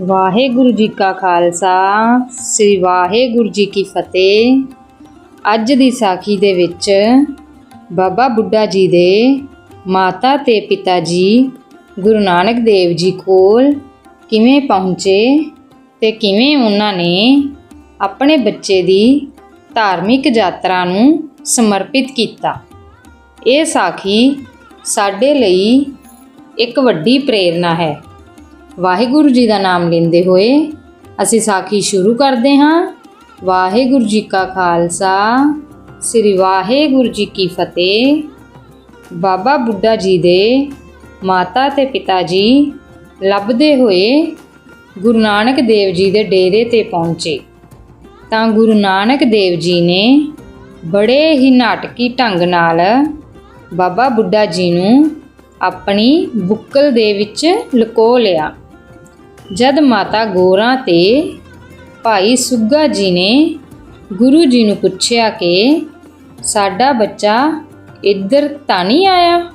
ਵਾਹਿਗੁਰੂ ਜੀ ਕਾ ਖਾਲਸਾ, ਸ੍ਰੀ ਵਾਹਿਗੁਰੂ ਜੀ ਕੀ ਫਤਿਹ। ਅੱਜ ਦੀ ਸਾਖੀ ਦੇ ਵਿੱਚ ਬਾਬਾ ਬੁੱਢਾ ਜੀ ਦੇ ਮਾਤਾ ਤੇ ਪਿਤਾ ਜੀ, ਗੁਰੂ ਨਾਨਕ ਦੇਵ ਜੀ ਕੋਲ ਕਿਵੇਂ ਪਹੁੰਚੇ ਤੇ ਕਿਵੇਂ ਉਹਨਾਂ ਨੇ ਆਪਣੇ ਬੱਚੇ ਦੀ ਧਾਰਮਿਕ ਯਾਤਰਾ ਨੂੰ ਸਮਰਪਿਤ ਕੀਤਾ। ਇਹ ਸਾਖੀ ਸਾਡੇ ਲਈ ਇੱਕ ਵੱਡੀ ਪ੍ਰੇਰਣਾ ਹੈ। ਵਾਹਿਗੁਰੂ ਜੀ ਦਾ ਨਾਮ ਲੈਂਦੇ ਹੋਏ ਅਸੀਂ ਸਾਖੀ ਸ਼ੁਰੂ ਕਰਦੇ ਹਾਂ। ਵਾਹਿਗੁਰੂ ਜੀ ਕਾ ਖਾਲਸਾ, ਸ੍ਰੀ ਵਾਹਿਗੁਰੂ ਜੀ ਕੀ ਫਤਿਹ। ਬਾਬਾ ਬੁੱਢਾ ਜੀ ਦੇ ਮਾਤਾ ਤੇ ਪਿਤਾ ਜੀ ਲੱਭਦੇ ਹੋਏ ਗੁਰੂ ਨਾਨਕ ਦੇਵ ਜੀ ਦੇ ਡੇਰੇ ਤੇ ਪਹੁੰਚੇ। ਤਾਂ ਗੁਰੂ ਨਾਨਕ ਦੇਵ ਜੀ ਨੇ ਬੜੇ ਹੀ ਨਾਟਕੀ ਢੰਗ ਨਾਲ ਬਾਬਾ ਬੁੱਢਾ ਜੀ ਨੂੰ ਆਪਣੀ ਬੁੱਕਲ ਦੇ ਵਿੱਚ ਲੁਕੋ ਲਿਆ। ਜਦ ਮਾਤਾ ਗੋਰਾ ਤੇ ਭਾਈ ਸੁੱਗਾ ਜੀ ਨੇ ਗੁਰੂ ਜੀ ਨੂੰ ਪੁੱਛਿਆ ਕਿ ਸਾਡਾ ਬੱਚਾ ਇੱਧਰ ਤਾਂ ਨਹੀਂ ਆਇਆ?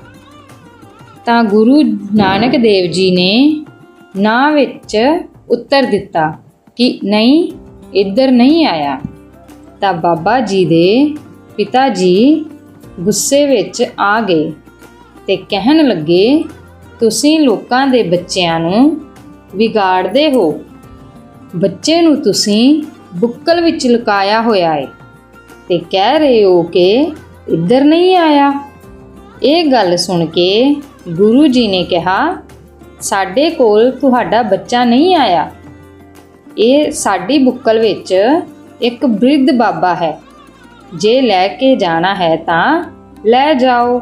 ਤਾਂ ਗੁਰੂ ਨਾਨਕ ਦੇਵ ਜੀ ਨੇ ਨਾ ਵਿੱਚ ਉੱਤਰ ਦਿੱਤਾ ਕਿ ਨਹੀਂ, ਇੱਧਰ ਨਹੀਂ ਆਇਆ। ਤਾਂ ਬਾਬਾ ਜੀ ਦੇ ਪਿਤਾ ਜੀ ਗੁੱਸੇ ਵਿੱਚ ਆ ਗਏ ਤੇ ਕਹਿਣ ਲੱਗੇ, ਤੁਸੀਂ ਲੋਕਾਂ ਦੇ ਬੱਚਿਆਂ ਨੂੰ ਵਿਗਾੜਦੇ ਹੋ। ਬੱਚੇ ਨੂੰ ਤੁਸੀਂ ਬੁੱਕਲ ਵਿੱਚ ਲੁਕਾਇਆ ਹੋਇਆ ਹੈ ਤੇ ਕਹਿ ਰਹੇ ਹੋ ਕਿ ਇੱਧਰ ਨਹੀਂ ਆਇਆ। ਇਹ ਗੱਲ ਸੁਣ ਕੇ ਗੁਰੂ ਜੀ ਨੇ ਕਿਹਾ, ਸਾਡੇ ਕੋਲ ਤੁਹਾਡਾ ਬੱਚਾ ਨਹੀਂ ਆਇਆ। ਇਹ ਸਾਡੀ ਬੁੱਕਲ ਵਿੱਚ ਇੱਕ ਬ੍ਰਿਧ ਬਾਬਾ ਹੈ। ਜੇ ਲੈ ਕੇ ਜਾਣਾ ਹੈ ਤਾਂ ਲੈ ਜਾਓ।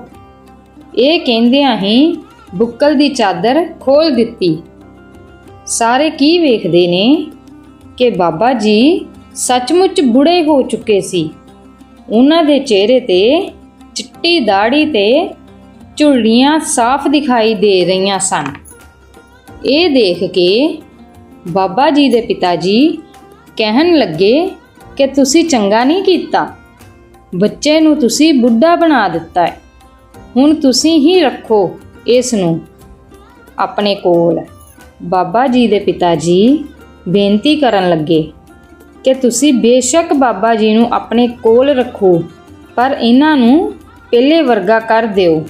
ਇਹ ਕਹਿੰਦਿਆਂ ਹੀ ਬੁੱਕਲ ਦੀ ਚਾਦਰ ਖੋਲ ਦਿੱਤੀ। ਸਾਰੇ ਕੀ ਵੇਖਦੇ ਨੇ? ਕਿ ਬਾਬਾ ਜੀ ਸੱਚਮੁੱਚ ਬੁੜੇ ਹੋ ਚੁੱਕੇ ਸੀ। ਉਹਨਾਂ ਦੇ ਚਿਹਰੇ ਤੇ ਚਿੱਟੀ ਦਾੜੀ ਤੇ ਝੁਰੜੀਆਂ ਸਾਫ਼ ਦਿਖਾਈ ਦੇ ਰਹੀਆਂ ਸਨ। ਇਹ ਦੇਖ ਕੇ ਬਾਬਾ ਜੀ ਦੇ ਪਿਤਾ ਜੀ ਕਹਿਣ ਲੱਗੇ, ਕਿ ਤੁਸੀਂ ਚੰਗਾ ਨਹੀਂ ਕੀਤਾ। ਬੱਚੇ ਨੂੰ ਤੁਸੀਂ ਬੁੱਢਾ ਬਣਾ ਦਿੱਤਾ ਹੈ। ਹੁਣ ਤੁਸੀਂ ਹੀ ਰੱਖੋ ਇਸ ਨੂੰ ਆਪਣੇ ਕੋਲ। ਬਾਬਾ ਜੀ ਦੇ ਪਿਤਾ ਜੀ ਬੇਨਤੀ ਕਰਨ ਲੱਗੇ ਕਿ ਤੁਸੀਂ ਬੇਸ਼ੱਕ ਬਾਬਾ ਜੀ ਨੂੰ ਆਪਣੇ ਕੋਲ ਰੱਖੋ, ਪਰ ਇਹਨਾਂ ਨੂੰ ਪਹਿਲੇ ਵਰਗਾ ਕਰ ਦਿਓ।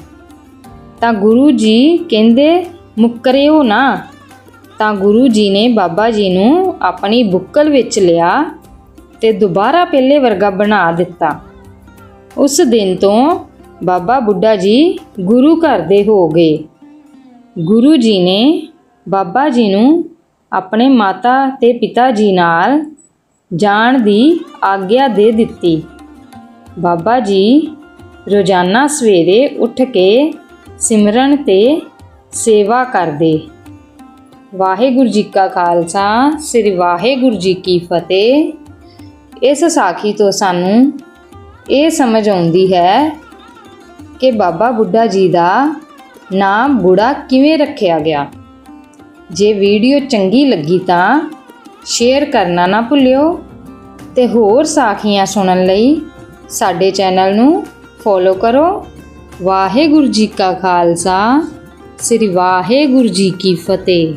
ਤਾਂ ਗੁਰੂ ਜੀ ਕਹਿੰਦੇ, ਮੁੱਕਰਿਓ ਨਾ। ਤਾਂ ਗੁਰੂ ਜੀ ਨੇ ਬਾਬਾ ਜੀ ਨੂੰ ਆਪਣੀ ਬੁੱਕਲ ਵਿੱਚ ਲਿਆ ਤੇ ਦੁਬਾਰਾ ਪਹਿਲੇ ਵਰਗਾ ਬਣਾ ਦਿੱਤਾ। ਉਸ ਦਿਨ ਤੋਂ ਬਾਬਾ ਬੁੱਢਾ ਜੀ ਗੁਰੂ ਘਰ ਦੇ ਹੋ ਗਏ। ਗੁਰੂ ਜੀ ਨੇ ਬਾਬਾ ਜੀ ਨੂੰ ਆਪਣੇ ਮਾਤਾ ਤੇ ਪਿਤਾ ਜੀ ਨਾਲ ਜਾਣ ਦੀ ਆਗਿਆ ਦੇ ਦਿੱਤੀ। ਬਾਬਾ ਜੀ ਰੋਜ਼ਾਨਾ ਸਵੇਰੇ ਉੱਠ ਕੇ ਸਿਮਰਨ ਤੇ ਸੇਵਾ ਕਰਦੇ। ਵਾਹਿਗੁਰੂ ਜੀ ਕਾ ਖਾਲਸਾ, ਸ੍ਰੀ ਵਾਹਿਗੁਰੂ ਜੀ ਕੀ ਫਤਿਹ। ਇਸ ਸਾਖੀ ਤੋਂ ਸਾਨੂੰ ਇਹ ਸਮਝ ਆਉਂਦੀ ਹੈ ਕਿ ਬਾਬਾ ਬੁੱਢਾ ਜੀ ਦਾ ਨਾਮ ਬੁੜਾ ਕਿਵੇਂ ਰੱਖਿਆ ਗਿਆ। ਜੇ ਵੀਡੀਓ ਚੰਗੀ ਲੱਗੀ ਤਾਂ ਸ਼ੇਅਰ ਕਰਨਾ ਨਾ ਭੁੱਲਿਓ ਤੇ ਹੋਰ ਸਾਖੀਆਂ ਸੁਣਨ ਲਈ ਸਾਡੇ ਚੈਨਲ ਨੂੰ ਫੋਲੋ ਕਰੋ। ਵਾਹਿਗੁਰੂ ਜੀ ਕਾ ਖਾਲਸਾ, ਸ੍ਰੀ ਵਾਹਿਗੁਰੂ ਜੀ ਕੀ ਫਤਿਹ।